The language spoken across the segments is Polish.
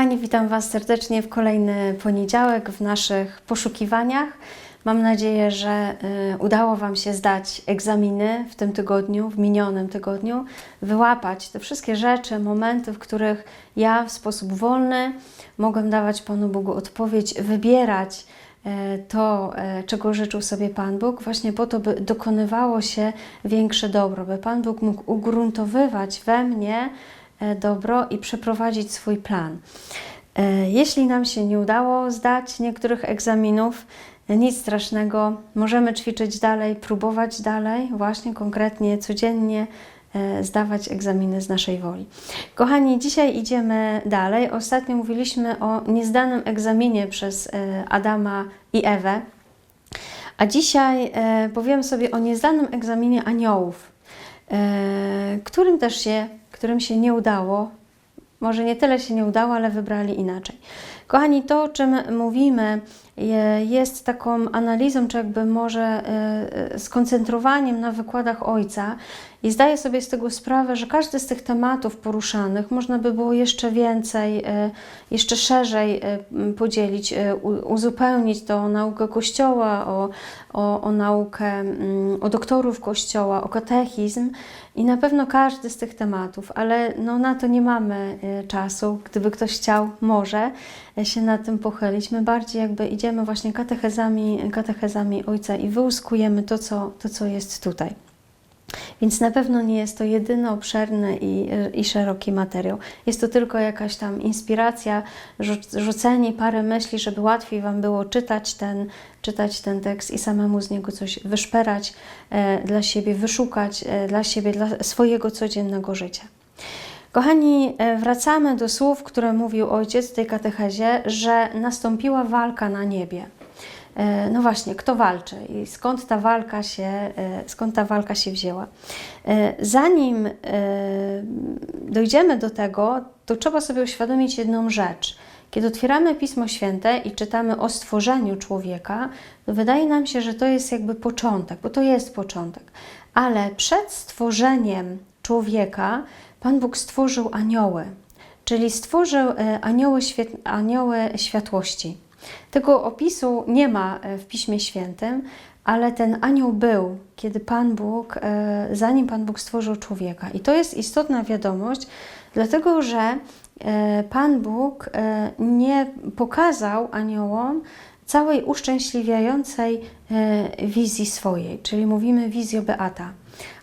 Kochani, witam Was serdecznie w kolejny poniedziałek w naszych poszukiwaniach. Mam nadzieję, że y, udało Wam się zdać egzaminy w tym tygodniu, w minionym tygodniu, wyłapać te wszystkie rzeczy, momenty, w których ja w sposób wolny mogłem dawać Panu Bogu odpowiedź, wybierać e, to, e, czego życzył sobie Pan Bóg, właśnie po to, by dokonywało się większe dobro, by Pan Bóg mógł ugruntowywać we mnie dobro i przeprowadzić swój plan. E, Jeśli nam się nie udało zdać niektórych egzaminów, e, nic strasznego, możemy ćwiczyć dalej, próbować dalej, właśnie konkretnie, codziennie e, zdawać egzaminy z naszej woli. Kochani, dzisiaj idziemy dalej. Ostatnio mówiliśmy o niezdanym egzaminie przez e, Adama i Ewę, a dzisiaj e, powiem sobie o niezdanym egzaminie aniołów, e, którym też się, którym się nie udało. Może nie tyle się nie udało, ale wybrali inaczej. Kochani, to o czym mówimy jest taką analizą, czy jakby może e, e, skoncentrowaniem na wykładach Ojca i zdaję sobie z tego sprawę, że każdy z tych tematów poruszanych można by było jeszcze więcej, e, jeszcze szerzej podzielić, uzupełnić to o naukę Kościoła, o, o, o naukę, mm, o doktorów Kościoła, o katechizm i na pewno każdy z tych tematów, ale no, na to nie mamy czasu. Gdyby ktoś chciał, może się nad tym pochylić. My bardziej jakby idziemy właśnie katechezami, katechezami Ojca i wyłuskujemy to, co, to, co jest tutaj. Więc na pewno nie jest to jedyny obszerny i, i szeroki materiał. Jest to tylko jakaś tam inspiracja, rzu- rzucenie parę myśli, żeby łatwiej Wam było czytać ten, czytać ten tekst i samemu z niego coś wyszperać e, dla siebie, wyszukać e, dla siebie, dla swojego codziennego życia. Kochani, e, wracamy do słów, które mówił ojciec w tej katechezie, że nastąpiła walka na niebie. E, No właśnie, kto walczy i skąd ta walka się, e, skąd ta walka się wzięła? Zanim dojdziemy do tego, to trzeba sobie uświadomić jedną rzecz. Kiedy otwieramy Pismo Święte i czytamy o stworzeniu człowieka, to wydaje nam się, że to jest jakby początek, bo to jest początek. Ale przed stworzeniem człowieka Pan Bóg stworzył anioły, czyli stworzył e, anioły, anioły światłości. Tego opisu nie ma e, w Piśmie Świętym, ale ten anioł był, kiedy Pan Bóg, e, zanim Pan Bóg stworzył człowieka. I to jest istotna wiadomość, dlatego że Pan Bóg nie pokazał aniołom całej uszczęśliwiającej wizji swojej, czyli mówimy wizjo Beata.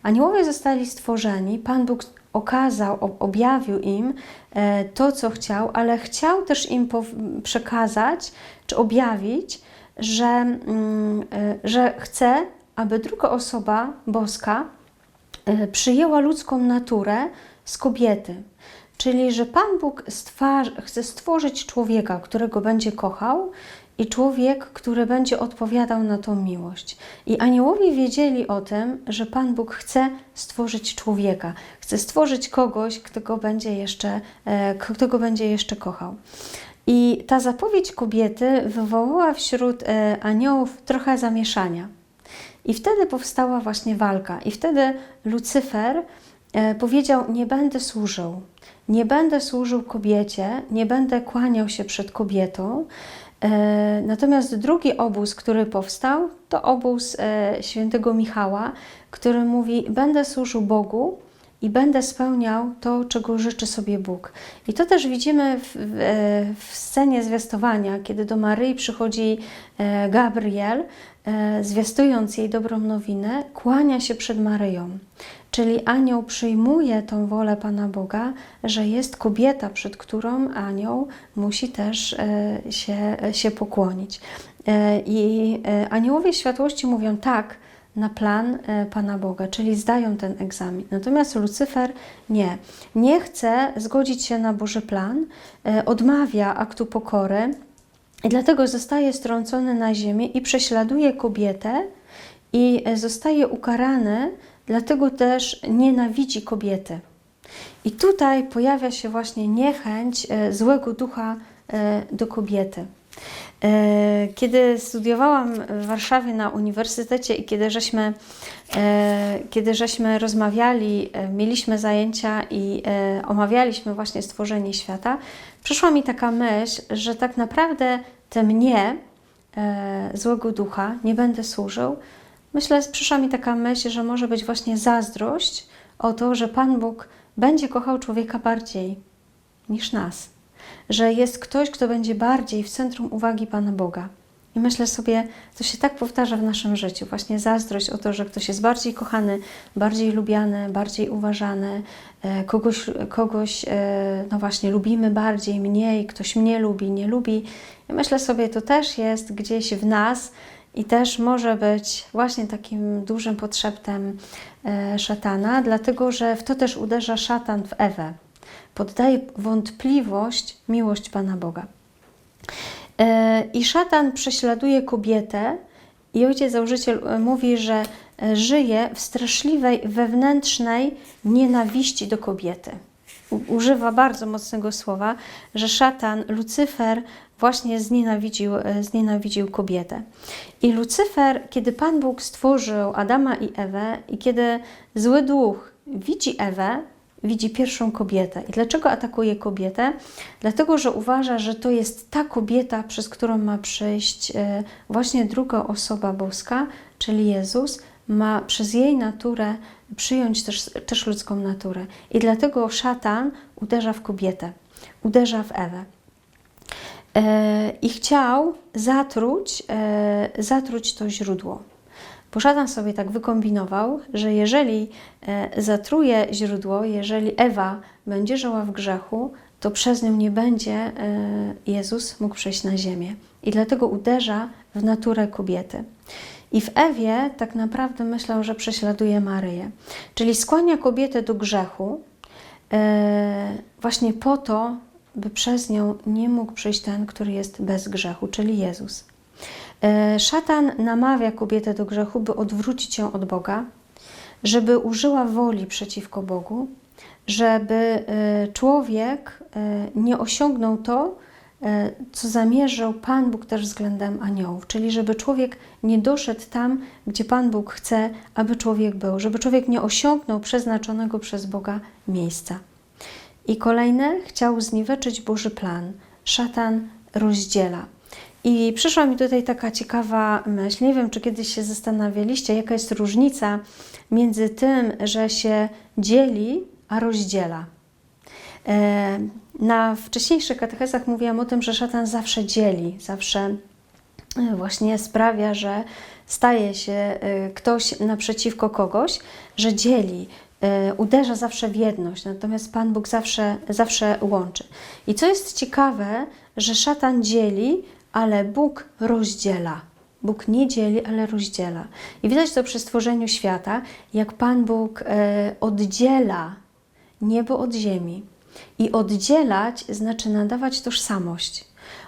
Aniołowie zostali stworzeni, Pan Bóg okazał, ob- objawił im e, to, co chciał, ale chciał też im przekazać czy objawić, że, mm, e, że chce, aby druga osoba boska e, przyjęła ludzką naturę z kobiety. Czyli, że Pan Bóg chce stworzyć człowieka, którego będzie kochał, i człowiek, który będzie odpowiadał na tą miłość. I aniołowie wiedzieli o tym, że Pan Bóg chce stworzyć człowieka, chce stworzyć kogoś, kto go będzie jeszcze, e, kto go będzie jeszcze kochał. I ta zapowiedź kobiety wywołała wśród e, aniołów trochę zamieszania. I wtedy powstała właśnie walka. I wtedy Lucyfer e, powiedział: Nie będę służył. Nie będę służył kobiecie, nie będę kłaniał się przed kobietą. E, Natomiast drugi obóz, który powstał, to obóz e, świętego Michała, który mówi: Będę służył Bogu i będę spełniał to, czego życzy sobie Bóg. I to też widzimy w, w, e, scenie zwiastowania, kiedy do Maryi przychodzi Gabriel, zwiastując jej dobrą nowinę, kłania się przed Maryją. Czyli anioł przyjmuje tą wolę Pana Boga, że jest kobieta, przed którą anioł musi też e, się, się pokłonić. E, I e, aniołowie światłości mówią tak na plan e, Pana Boga, czyli zdają ten egzamin. Natomiast Lucyfer nie. Nie chce zgodzić się na Boży plan, e, odmawia aktu pokory i dlatego zostaje strącony na ziemię i prześladuje kobietę i e, zostaje ukarany, dlatego też nienawidzi kobiety. I tutaj pojawia się właśnie niechęć e, złego ducha e, do kobiety. E, Kiedy studiowałam w Warszawie na uniwersytecie i kiedy żeśmy, kiedy żeśmy rozmawiali, mieliśmy zajęcia i omawialiśmy właśnie stworzenie świata, przyszła mi taka myśl, że tak naprawdę te mnie, złego ducha, nie będę służył. Myślę, przyszła mi taka myśl, że może być właśnie zazdrość o to, że Pan Bóg będzie kochał człowieka bardziej niż nas że jest ktoś, kto będzie bardziej w centrum uwagi Pana Boga. I myślę sobie, to się tak powtarza w naszym życiu, właśnie zazdrość o to, że ktoś jest bardziej kochany, bardziej lubiany, bardziej uważany, e, kogoś, kogoś e, no właśnie, lubimy bardziej, mniej, ktoś mnie lubi, nie lubi. I myślę sobie, to też jest gdzieś w nas i też może być właśnie takim dużym podszeptem e, szatana, dlatego że w to też uderza szatan w Ewę poddaje wątpliwość miłość Pana Boga. E, I szatan prześladuje kobietę, i ojciec założyciel e, mówi, że żyje w straszliwej wewnętrznej nienawiści do kobiety. Używa bardzo mocnego słowa, że szatan, Lucyfer, właśnie znienawidził, e, znienawidził kobietę. I Lucyfer, kiedy Pan Bóg stworzył Adama i Ewę, i kiedy zły duch widzi Ewę, widzi pierwszą kobietę. I dlaczego atakuje kobietę? Dlatego, że uważa, że to jest ta kobieta, przez którą ma przyjść e, właśnie druga osoba boska, czyli Jezus, ma przez jej naturę przyjąć też, też ludzką naturę. I dlatego szatan uderza w kobietę, uderza w Ewę. E, I chciał zatruć, e, zatruć to źródło. Bo szatan sobie tak wykombinował, że jeżeli e, zatruje źródło, jeżeli Ewa będzie żyła w grzechu, to przez nią nie będzie Jezus mógł przejść na ziemię. I dlatego uderza w naturę kobiety. I w Ewie tak naprawdę myślał, że prześladuje Maryję. Czyli skłania kobietę do grzechu, właśnie po to, by przez nią nie mógł przyjść ten, który jest bez grzechu, czyli Jezus. E, Szatan namawia kobietę do grzechu, by odwrócić ją od Boga, żeby użyła woli przeciwko Bogu, żeby e, człowiek e, nie osiągnął to, co zamierzył Pan Bóg też względem aniołów, czyli żeby człowiek nie doszedł tam, gdzie Pan Bóg chce, aby człowiek był, żeby człowiek nie osiągnął przeznaczonego przez Boga miejsca. I kolejne, chciał zniweczyć Boży plan. Szatan rozdziela. I przyszła mi tutaj taka ciekawa myśl. Nie wiem, czy kiedyś się zastanawialiście, jaka jest różnica między tym, że się dzieli, a rozdziela. E, Na wcześniejszych katechezach mówiłam o tym, że szatan zawsze dzieli, zawsze e, właśnie sprawia, że staje się e, ktoś naprzeciwko kogoś, że dzieli, uderza zawsze w jedność, natomiast Pan Bóg zawsze, zawsze łączy. I co jest ciekawe, że szatan dzieli, ale Bóg rozdziela. Bóg nie dzieli, ale rozdziela. I widać to przy stworzeniu świata, jak Pan Bóg e, oddziela niebo od ziemi. I oddzielać znaczy nadawać tożsamość.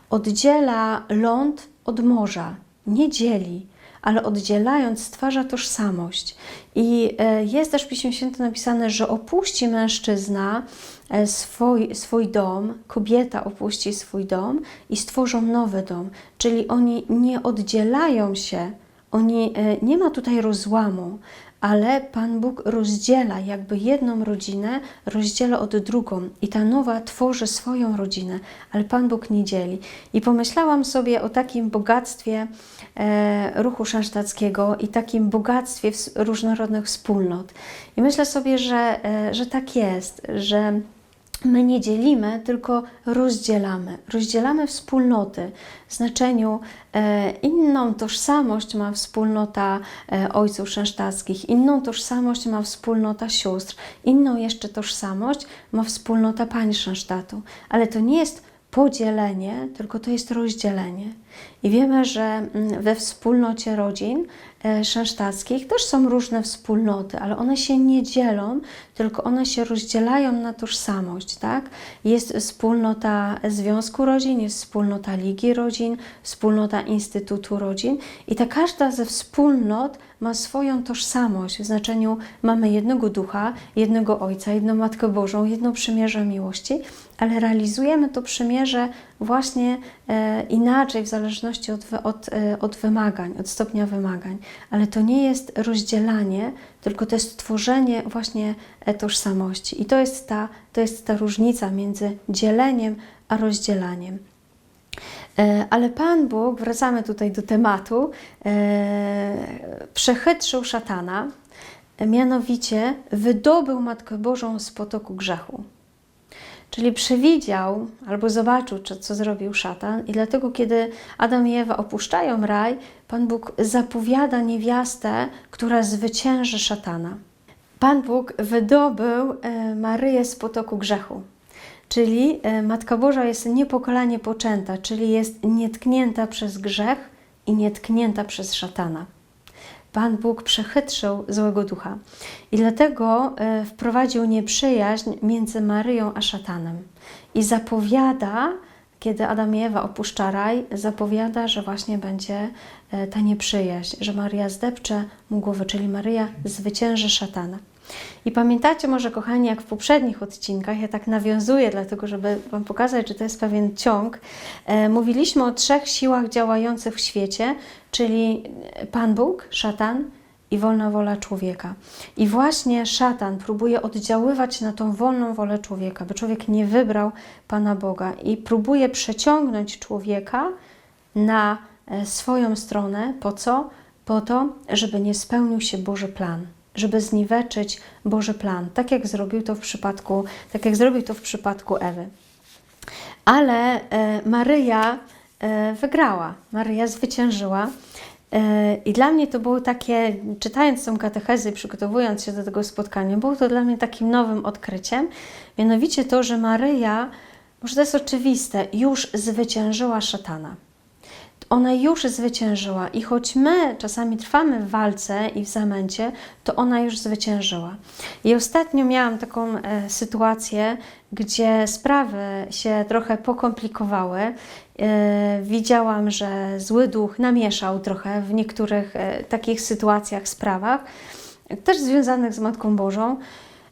Oddziela ląd od morza, nie dzieli, ale oddzielając stwarza tożsamość. I e, jest też w Piśmie Świętym napisane, że opuści mężczyzna e, swój, swój dom, kobieta opuści swój dom i stworzą nowy dom. Czyli oni nie oddzielają się, oni, e, nie ma tutaj rozłamu, ale Pan Bóg rozdziela jakby jedną rodzinę, rozdziela od drugą i ta nowa tworzy swoją rodzinę, ale Pan Bóg nie dzieli. I pomyślałam sobie o takim bogactwie ruchu szansztackiego i takim bogactwie różnorodnych wspólnot. I myślę sobie, że, e, że tak jest, że My nie dzielimy, tylko rozdzielamy. Rozdzielamy wspólnoty. W znaczeniu e, inną tożsamość ma wspólnota e, ojców szęsztackich, inną tożsamość ma wspólnota sióstr, inną jeszcze tożsamość ma wspólnota pań szęsztatu. Ale to nie jest podzielenie, tylko to jest rozdzielenie. I wiemy, że mm, we wspólnocie rodzin szansztackich też są różne wspólnoty, ale one się nie dzielą, tylko one się rozdzielają na tożsamość, tak? Jest wspólnota Związku Rodzin, jest wspólnota Ligi Rodzin, wspólnota Instytutu Rodzin i ta każda ze wspólnot ma swoją tożsamość w znaczeniu mamy jednego ducha, jednego Ojca, jedną Matkę Bożą, jedno przymierze miłości, ale realizujemy to przymierze właśnie e, inaczej w zależności od, od, e, od wymagań, od stopnia wymagań. Ale to nie jest rozdzielanie, tylko to jest tworzenie właśnie e, tożsamości. I to jest ta, to jest ta różnica między dzieleniem a rozdzielaniem. Ale Pan Bóg, wracamy tutaj do tematu, przechytrzył szatana, mianowicie wydobył Matkę Bożą z potoku grzechu. Czyli przewidział albo zobaczył, co, zrobił szatan, i dlatego, kiedy Adam i Ewa opuszczają raj, Pan Bóg zapowiada niewiastę, która zwycięży szatana. Pan Bóg wydobył e, Maryję z potoku grzechu. Czyli e, Matka Boża jest niepokalanie poczęta, czyli jest nietknięta przez grzech i nietknięta przez szatana. Pan Bóg przechytrzył złego ducha i dlatego e, wprowadził nieprzyjaźń między Maryją a szatanem. I zapowiada, kiedy Adam i Ewa opuszcza raj, zapowiada, że właśnie będzie e, ta nieprzyjaźń, że Maria zdepcze mu głowę, czyli Maryja zwycięży szatana. I pamiętacie może, kochani, jak w poprzednich odcinkach, ja tak nawiązuję, dlatego żeby Wam pokazać, że to jest pewien ciąg, e, mówiliśmy o trzech siłach działających w świecie, czyli Pan Bóg, szatan i wolna wola człowieka. I właśnie szatan próbuje oddziaływać na tą wolną wolę człowieka, by człowiek nie wybrał Pana Boga i próbuje przeciągnąć człowieka na e, swoją stronę. Po co? Po to, żeby nie spełnił się Boży plan żeby zniweczyć Boży plan, tak jak zrobił to w przypadku, tak jak zrobił to w przypadku Ewy. Ale e, Maryja e, wygrała, Maryja zwyciężyła. E, I dla mnie to było takie, czytając tą katechezę, i przygotowując się do tego spotkania, było to dla mnie takim nowym odkryciem. Mianowicie to, że Maryja, może to jest oczywiste, już zwyciężyła szatana ona już zwyciężyła i choć my czasami trwamy w walce i w zamęcie, to ona już zwyciężyła. I ostatnio miałam taką e, sytuację, gdzie sprawy się trochę pokomplikowały. E, widziałam, że zły duch namieszał trochę w niektórych e, takich sytuacjach, sprawach, też związanych z Matką Bożą,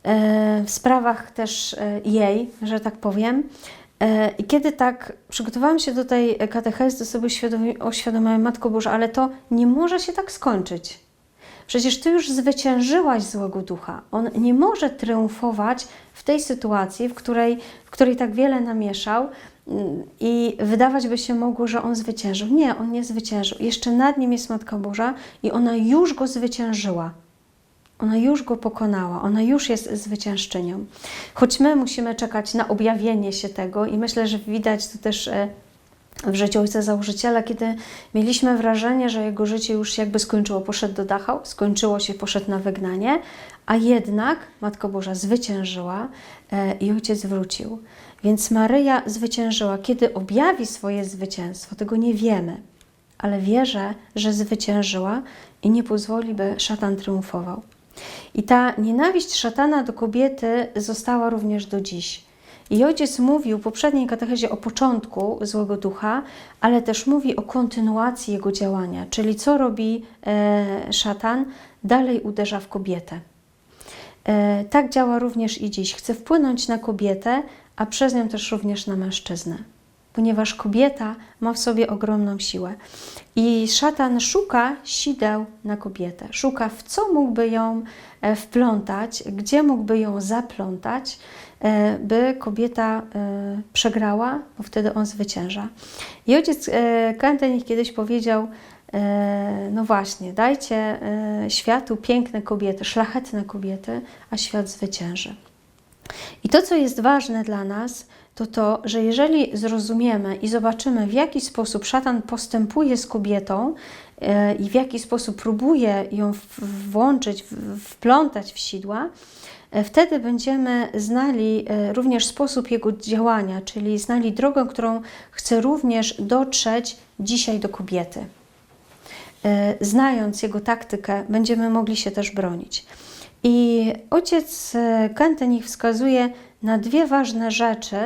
e, w sprawach też e, jej, że tak powiem. E, I kiedy tak przygotowałam się do tej katechezy, to sobie uświadomi- uświadomiłam, Matko Boża, ale to nie może się tak skończyć. Przecież Ty już zwyciężyłaś złego ducha. On nie może triumfować w tej sytuacji, w której, w której tak wiele namieszał mm, i wydawać by się mogło, że on zwyciężył. Nie, on nie zwyciężył. Jeszcze nad nim jest Matka Boża i ona już go zwyciężyła. Ona już go pokonała, ona już jest zwyciężczynią. Choć my musimy czekać na objawienie się tego, i myślę, że widać to też e, w życiu ojca założyciela, kiedy mieliśmy wrażenie, że jego życie już jakby skończyło, poszedł do Dachau, skończyło się, poszedł na wygnanie, a jednak Matka Boża zwyciężyła e, i ojciec wrócił. Więc Maryja zwyciężyła. Kiedy objawi swoje zwycięstwo, tego nie wiemy, ale wierzę, że zwyciężyła i nie pozwoli, by szatan triumfował. I ta nienawiść szatana do kobiety została również do dziś. I ojciec mówił w poprzedniej katechezie o początku złego ducha, ale też mówi o kontynuacji jego działania, czyli co robi e, szatan, dalej uderza w kobietę. E, tak działa również i dziś. Chce wpłynąć na kobietę, a przez nią też również na mężczyznę, ponieważ kobieta ma w sobie ogromną siłę. I szatan szuka sideł na kobietę, szuka w co mógłby ją e, wplątać, gdzie mógłby ją zaplątać, e, by kobieta e, przegrała, bo wtedy on zwycięża. I ojciec Kentenich kiedyś powiedział, no właśnie, dajcie światu piękne kobiety, szlachetne kobiety, a świat zwycięży. I to, co jest ważne dla nas, to to, że jeżeli zrozumiemy i zobaczymy, w jaki sposób szatan postępuje z kobietą e, i w jaki sposób próbuje ją włączyć, wplątać w sidła, e, wtedy będziemy znali e, również sposób jego działania, czyli znali drogę, którą chce również dotrzeć dzisiaj do kobiety. znając jego taktykę, będziemy mogli się też bronić. I ojciec Kentenich wskazuje na dwie ważne rzeczy,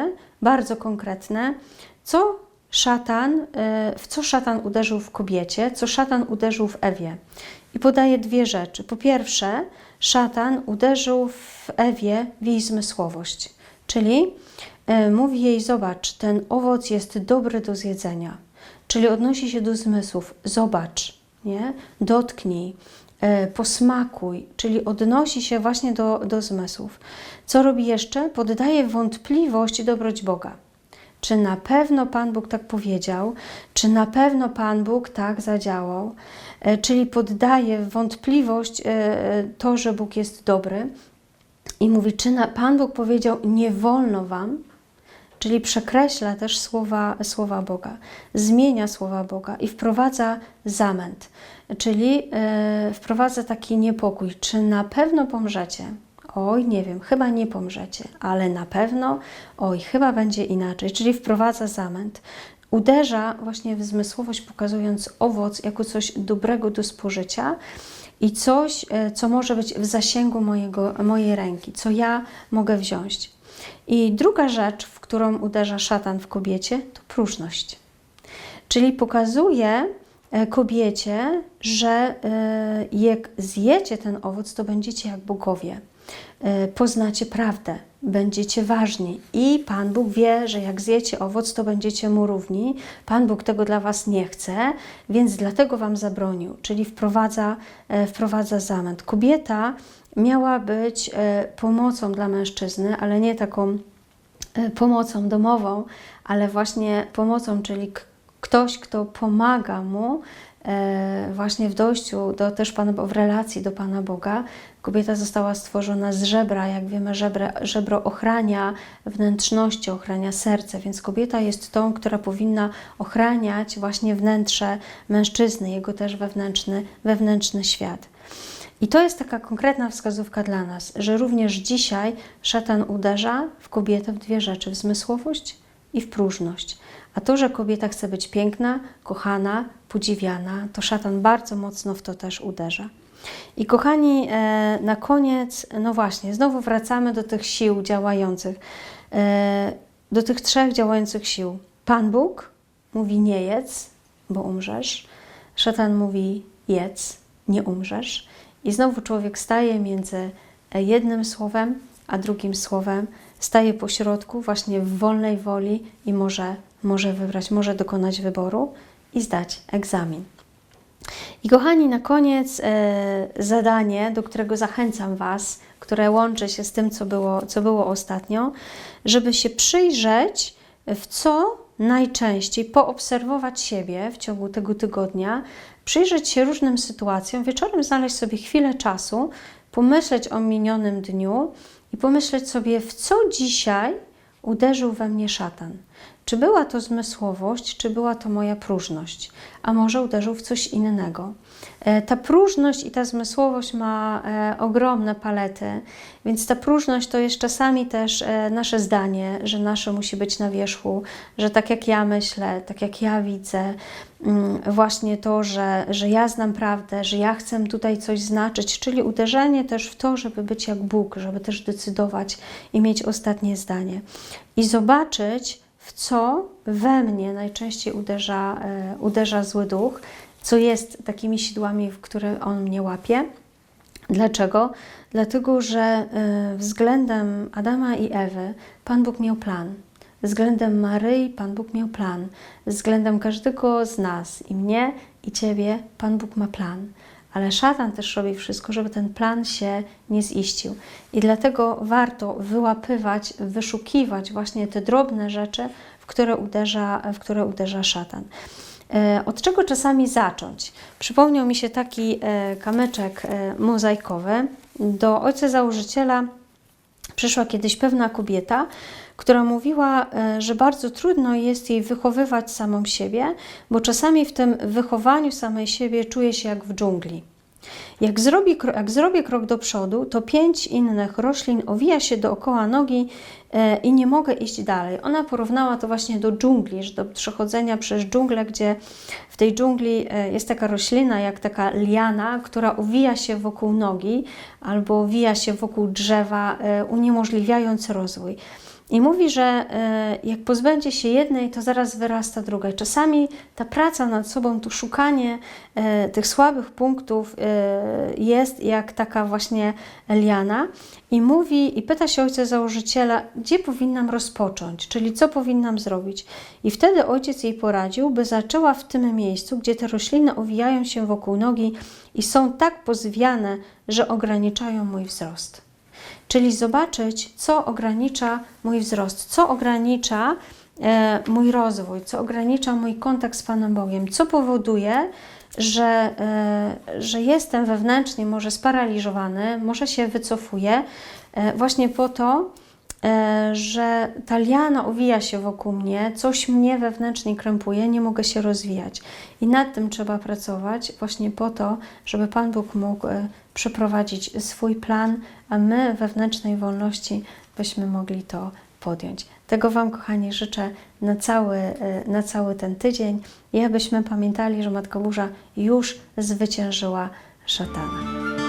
bardzo konkretne, co szatan, e, w co szatan uderzył w kobiecie, co szatan uderzył w Ewie. I podaje dwie rzeczy. Po pierwsze, szatan uderzył w Ewie w jej zmysłowość, czyli e, mówi jej: Zobacz, ten owoc jest dobry do zjedzenia, czyli odnosi się do zmysłów. Zobacz, nie? dotknij, posmakuj, czyli odnosi się właśnie do, do zmysłów. Co robi jeszcze? Poddaje wątpliwość dobroć Boga. Czy na pewno Pan Bóg tak powiedział? Czy na pewno Pan Bóg tak zadziałał? E, Czyli poddaje wątpliwość e, to, że Bóg jest dobry i mówi, czy na, Pan Bóg powiedział, nie wolno Wam? Czyli przekreśla też słowa, słowa Boga, zmienia słowa Boga i wprowadza zamęt, czyli e, wprowadza taki niepokój. Czy na pewno pomrzecie? Oj, nie wiem, chyba nie pomrzecie, ale na pewno, oj, chyba będzie inaczej, czyli wprowadza zamęt. Uderza właśnie w zmysłowość, pokazując owoc jako coś dobrego do spożycia i coś, e, co może być w zasięgu mojego, mojej ręki, co ja mogę wziąć. I druga rzecz, w którą uderza szatan w kobiecie, to próżność. Czyli pokazuje e, kobiecie, że e, jak zjecie ten owoc, to będziecie jak bogowie. E, Poznacie prawdę, będziecie ważni i Pan Bóg wie, że jak zjecie owoc, to będziecie mu równi. Pan Bóg tego dla was nie chce, więc dlatego wam zabronił, czyli wprowadza, wprowadza zamęt. Kobieta miała być e, pomocą dla mężczyzny, ale nie taką e, pomocą domową, ale właśnie pomocą, czyli ktoś, kto pomaga mu e, właśnie w dojściu do też Pana, w relacji do Pana Boga. Kobieta została stworzona z żebra, jak wiemy, żebro, żebro ochrania wnętrzności, ochrania serce, więc kobieta jest tą, która powinna ochraniać właśnie wnętrze mężczyzny, jego też wewnętrzny, wewnętrzny świat. I to jest taka konkretna wskazówka dla nas, że również dzisiaj szatan uderza w kobietę w dwie rzeczy: w zmysłowość i w próżność. A to, że kobieta chce być piękna, kochana, podziwiana, to szatan bardzo mocno w to też uderza. I kochani, e, na koniec, no właśnie, znowu wracamy do tych sił działających, e, do tych trzech działających sił. Pan Bóg mówi nie jedz, bo umrzesz. Szatan mówi jedz, nie umrzesz. I znowu człowiek staje między jednym słowem a drugim słowem, staje po środku, właśnie w wolnej woli i może, może wybrać, może dokonać wyboru i zdać egzamin. I kochani, na koniec e, zadanie, do którego zachęcam Was, które łączy się z tym, co było, co było ostatnio, żeby się przyjrzeć, w co najczęściej poobserwować siebie w ciągu tego tygodnia, przyjrzeć się różnym sytuacjom, wieczorem znaleźć sobie chwilę czasu, pomyśleć o minionym dniu i pomyśleć sobie, w co dzisiaj uderzył we mnie szatan. Czy była to zmysłowość, czy była to moja próżność, a może uderzył w coś innego. E, Ta próżność i ta zmysłowość ma e, ogromne palety, więc ta próżność to jest czasami też e, nasze zdanie, że nasze musi być na wierzchu, że tak jak ja myślę, tak jak ja widzę, mm, właśnie to, że, że ja znam prawdę, że ja chcę tutaj coś znaczyć, czyli uderzenie też w to, żeby być jak Bóg, żeby też decydować i mieć ostatnie zdanie. I zobaczyć, w co we mnie najczęściej uderza, e, uderza zły duch, co jest takimi sidłami, w które on mnie łapie. Dlaczego? Dlatego, że e, względem Adama i Ewy Pan Bóg miał plan. Względem Maryi Pan Bóg miał plan. Względem każdego z nas, i mnie, i Ciebie, Pan Bóg ma plan. Ale szatan też robi wszystko, żeby ten plan się nie ziścił. I dlatego warto wyłapywać, wyszukiwać właśnie te drobne rzeczy, w które uderza, w które uderza szatan. E, Od czego czasami zacząć? Przypomniał mi się taki e, kamyczek e, mozaikowy. Do ojca założyciela przyszła kiedyś pewna kobieta, która mówiła, e, że bardzo trudno jest jej wychowywać samą siebie, bo czasami w tym wychowaniu samej siebie czuje się jak w dżungli. Jak, zrobi, jak zrobię krok do przodu, to pięć innych roślin owija się dookoła nogi e, i nie mogę iść dalej. Ona porównała to właśnie do dżungli, że do przechodzenia przez dżunglę, gdzie w tej dżungli e, jest taka roślina, jak taka liana, która owija się wokół nogi albo owija się wokół drzewa, uniemożliwiając rozwój. I mówi, że e, jak pozbędzie się jednej, to zaraz wyrasta druga. I czasami ta praca nad sobą, to szukanie e, tych słabych punktów e, jest jak taka właśnie liana. I mówi, i pyta się ojca założyciela, gdzie powinnam rozpocząć, czyli co powinnam zrobić. I wtedy ojciec jej poradził, by zaczęła w tym miejscu, gdzie te rośliny owijają się wokół nogi i są tak pozwiane, że ograniczają mój wzrost. Czyli zobaczyć, co ogranicza mój wzrost, co ogranicza e, mój rozwój, co ogranicza mój kontakt z Panem Bogiem, co powoduje, że, e, że jestem wewnętrznie może sparaliżowany, może się wycofuję, e, właśnie po to, że ta liana owija się wokół mnie, coś mnie wewnętrznie krępuje, nie mogę się rozwijać. I nad tym trzeba pracować właśnie po to, żeby Pan Bóg mógł e, przeprowadzić swój plan, a my wewnętrznej wolności byśmy mogli to podjąć. Tego Wam, kochani, życzę na cały, e, na cały ten tydzień i abyśmy pamiętali, że Matka Burza już zwyciężyła szatana.